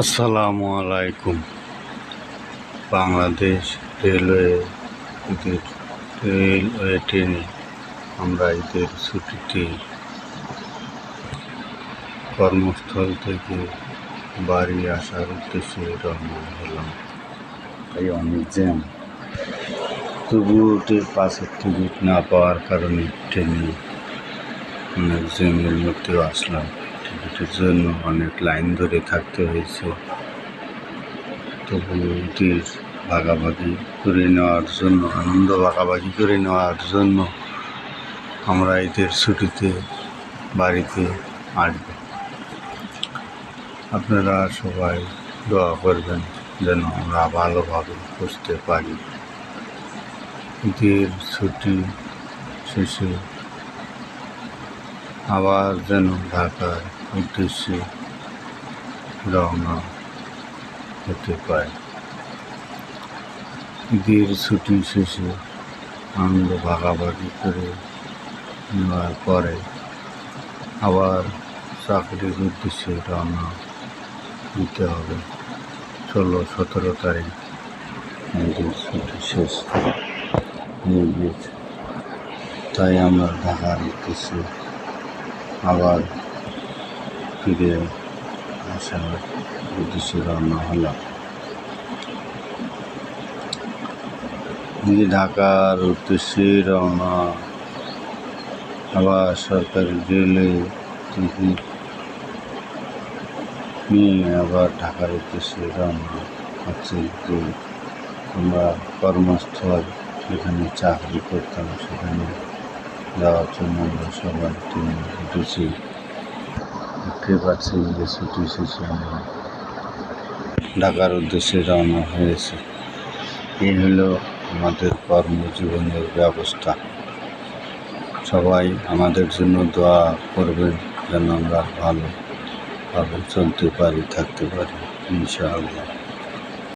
আসসালামু আলাইকুম। বাংলাদেশ রেলওয়ে ঈদের রেলওয়ে ট্রেনে আমরা ঈদের ছুটিতে কর্মস্থল থেকে বাড়ি আসার উদ্দেশ্যে রওনা হলাম। তাই অনেক জ্যাম। তবুও ওটির পাশের টিকিট না পাওয়ার কারণে ট্রেনে অনেক জ্যামের মধ্যেও আসলাম। টিকিটের জন্য অনেক লাইন ধরে থাকতে হয়েছে। তবু ঈদের ভাগাভাগি করে নেওয়ার জন্য, আনন্দ ভাগাভাগি করে নেওয়ার জন্য আমরা ঈদের ছুটিতে বাড়িতে আসব। আপনারা সবাই দোয়া করবেন যেন আমরা ভালোভাবে বুঝতে পারি। ঈদের ছুটি শেষে আবার যেন ঢাকার উদ্দেশ্যে রওনা হতে পারে। ঈদের ছুটি শেষে আনন্দ ভাগাভাগি করে নেওয়ার পরে আবার চাকরির উদ্দেশ্যে রওনা দিতে হবে। ষোলো, সতেরো তারিখ ঈদের ছুটি শেষ। তাই আমরা ঢাকার উদ্দেশ্যে আবার ফিরে আসার উদ্দেশ্যে রওনা হলাম। এই ঢাকার উদ্দেশ্যে রওনা আবার সরকারি রেলে টিকিট নিয়ে আবার ঢাকার উদ্দেশ্যে রওনা হচ্ছে। যে আমরা কর্মস্থল যেখানে চাকরি করতাম সেখানে যাওয়ার জন্য আমরা পাচ্ছি ঢাকার উদ্দেশ্যে রওনা হয়েছে। এই হলো আমাদের কর্মজীবনের ব্যবস্থা। সবাই আমাদের জন্য দোয়া করবেন যেন আমরা ভালোভাবে চলতে পারি, থাকতে পারি, ইনশাআল্লাহ।